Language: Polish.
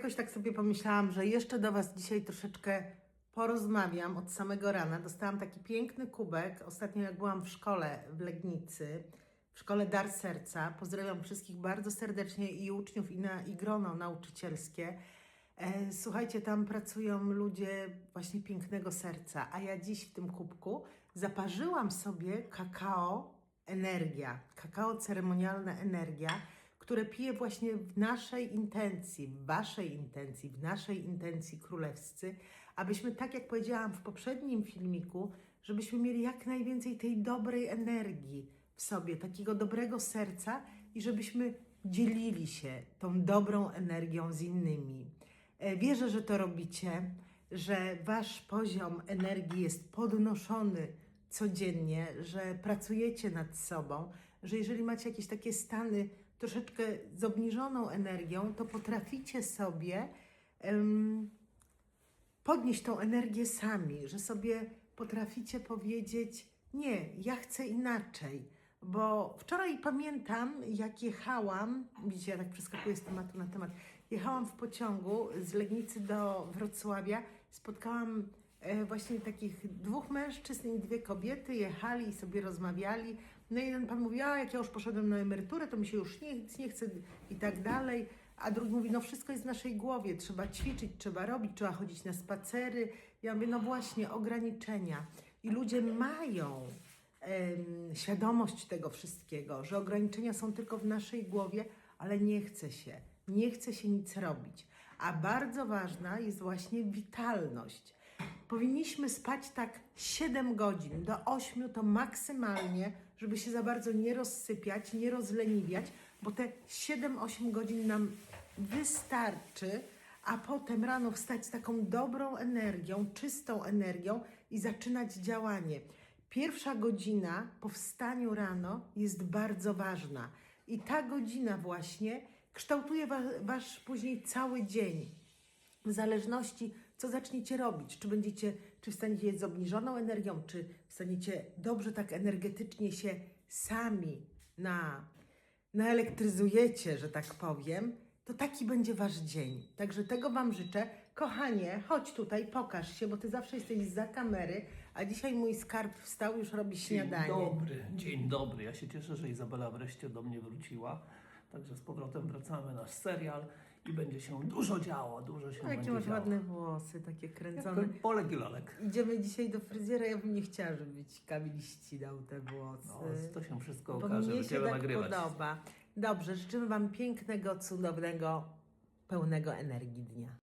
Jakoś tak sobie pomyślałam, że jeszcze do Was dzisiaj troszeczkę porozmawiam od samego rana. Dostałam taki piękny kubek. Ostatnio, jak byłam w szkole w Legnicy, w szkole Dar Serca. Pozdrawiam wszystkich bardzo serdecznie i uczniów, i, na, i grono nauczycielskie. E, Słuchajcie, tam pracują ludzie właśnie pięknego serca, a ja dziś w tym kubku zaparzyłam sobie kakao energia, kakao ceremonialna energia, które piję właśnie w naszej intencji, w waszej intencji, w naszej intencji królewscy, abyśmy, tak jak powiedziałam w poprzednim filmiku, żebyśmy mieli jak najwięcej tej dobrej energii w sobie, takiego dobrego serca i żebyśmy dzielili się tą dobrą energią z innymi. E, Wierzę, że to robicie, że wasz poziom energii jest podnoszony codziennie, że pracujecie nad sobą, że jeżeli macie jakieś takie stany troszeczkę z obniżoną energią, to potraficie sobie em, podnieść tą energię sami, że sobie potraficie powiedzieć: Nie, ja chcę inaczej. Bo wczoraj pamiętam, jak jechałam, widzicie, ja tak przeskakuję z tematu na temat, jechałam w pociągu z Legnicy do Wrocławia, spotkałam e, właśnie takich dwóch mężczyzn i dwie kobiety, jechali i sobie rozmawiali. No jeden pan mówi, a jak ja już poszedłem na emeryturę, to mi się już nic nie chce i tak dalej. A drugi mówi, no wszystko jest w naszej głowie, trzeba ćwiczyć, trzeba robić, trzeba chodzić na spacery. Ja mówię, no właśnie, ograniczenia. I ludzie mają em, świadomość tego wszystkiego, że ograniczenia są tylko w naszej głowie, ale nie chce się, nie chce się nic robić. A bardzo ważna jest właśnie witalność. Powinniśmy spać tak 7 godzin, do 8 to maksymalnie, żeby się za bardzo nie rozsypiać, nie rozleniwiać, bo te 7-8 godzin nam wystarczy, a potem rano wstać z taką dobrą energią, czystą energią i zaczynać działanie. Pierwsza godzina po wstaniu rano jest bardzo ważna. I ta godzina właśnie kształtuje wa- wasz później cały dzień. W zależności, co zaczniecie robić. Czy będziecie, czy wstaniecie z obniżoną energią, czy wstaniecie dobrze tak energetycznie się sami na, naelektryzujecie, że tak powiem, to taki będzie wasz dzień. Także tego wam życzę. Kochanie, chodź tutaj, pokaż się, bo ty zawsze jesteś za kamery, a dzisiaj mój skarb wstał, już robi śniadanie. Dzień dobry, dzień dobry. Ja się cieszę, że Izabela wreszcie do mnie wróciła. Także z powrotem wracamy na serial i będzie się dużo działo, dużo się jakie będzie masz działo. ładne włosy, takie kręcone. Jak Polek i Lolek. Idziemy dzisiaj do fryzjera, ja bym nie chciała, żeby ci Kamil ścinał te włosy. No, to się wszystko Bo okaże, mnie się będziemy tak nagrywać. podoba. Dobrze, życzymy Wam pięknego, cudownego, pełnego energii dnia.